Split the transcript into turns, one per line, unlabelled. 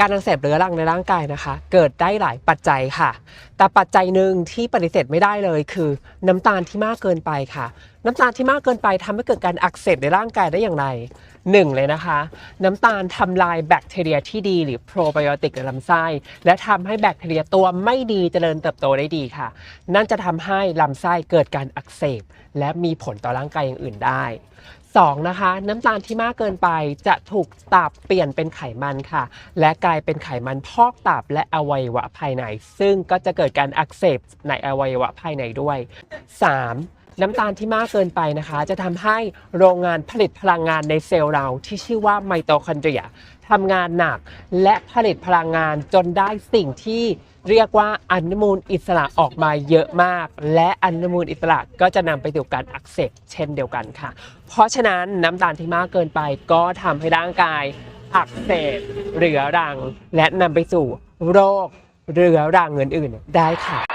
การอักเสบเรื้อรังในร่างกายนะคะ เกิดได้หลายปัจจัยค่ะ แต่ปัจจัยหนึ่งที่ปฏิเสธไม่ได้เลยคือ น้ำตาลที่มากเกินไปค่ะ น้ำตาลที่มากเกินไปทำให้เกิดการอักเสบในร่างกายได้อย่างไรหนึ่งเลยนะคะ น้ำตาลทำลายแบคทีเรียที่ดีหรือโปรไบโอติกในลำไส้ และทำให้แบคทีเรียตัวไม่ดีเจริญเติบโตได้ดีค่ะ นั่นจะทำให้ลำไส้เกิดการอักเสบ และมีผลต่อร่างกายอย่างอื่นได้ 2. นะคะน้ำตาลที่มากเกินไปจะถูกตับเปลี่ยนเป็นไขมันค่ะ และกลายเป็นไขมันพอกตับและอวัยวะภายใน ซึ่งก็จะเกิดการอักเสบในอวัยวะภายในด้วย 3. น้ำตาลที่มากเกินไปนะคะ จะทำให้โรงงานผลิตพลังงานในเซลล์เราที่ชื่อว่าไมโตคอนเดรียทำงานหนักและผลิตพลังงานจนได้สิ่งที่เรียกว่าอนุมูลอิสระออกมาเยอะมาก และอนุมูลอิสระก็จะนำไปสู่การอักเสบเช่นเดียวกันค่ะ เพราะฉะนั้นน้ำตาลที่มากเกินไปก็ทำให้ร่างกาย อักเสบเรื้อรัง และนำไปสู่โรคเรื้อรังอื่นๆได้ค่ะ